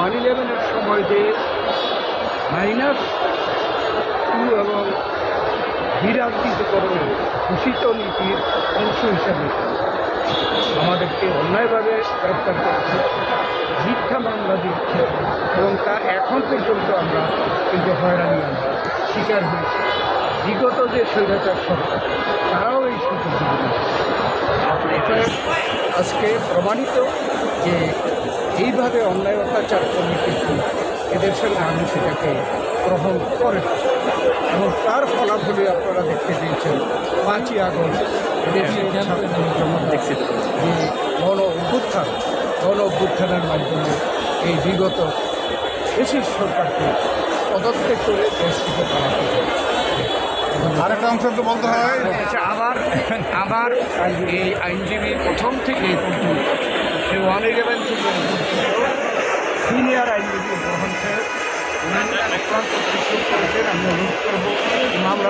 One ইলেভেনের সময় যে মাইনাস টু এবং বিরাজনীতিকরণ ঘোষিত নীতির অংশ হিসাবে আমাদেরকে অন্যায়ভাবে গ্রেপ্তার করছে। মিথ্যা মামলা দিচ্ছে এবং তা এখন পর্যন্ত আমরা কিন্তু হয়রানি আমরা শিকার হয়েছি। বিগত যে স্বৈরাচার সরকার, তারাও এই আজকে প্রমাণিত যে এইভাবে অন্যায় অত্যাচার করলে কিন্তু এদেশের মানুষ এটাকে গ্রহণ করে এবং তার ফলাফলই আপনারা দেখতে পেয়েছেন পাঁচই আগস্ট এদেশের দেখছি। যে গণ অভ্যুত্থান গণ অভ্যুত্থানের মাধ্যমে এই বিগত দেশের সরকারকে পদত্যাগ করে দেশ থেকে পালাতে। আরেকটা অংশ তো বলতে হয়। আচ্ছা আবার আমার এই আইনজীবী প্রথম থেকে ওয়ান ইলেভেন সিনিয়র আইনজীবী গ্রহণ করে। করেছেন আমি অনুরোধ করব। মামলা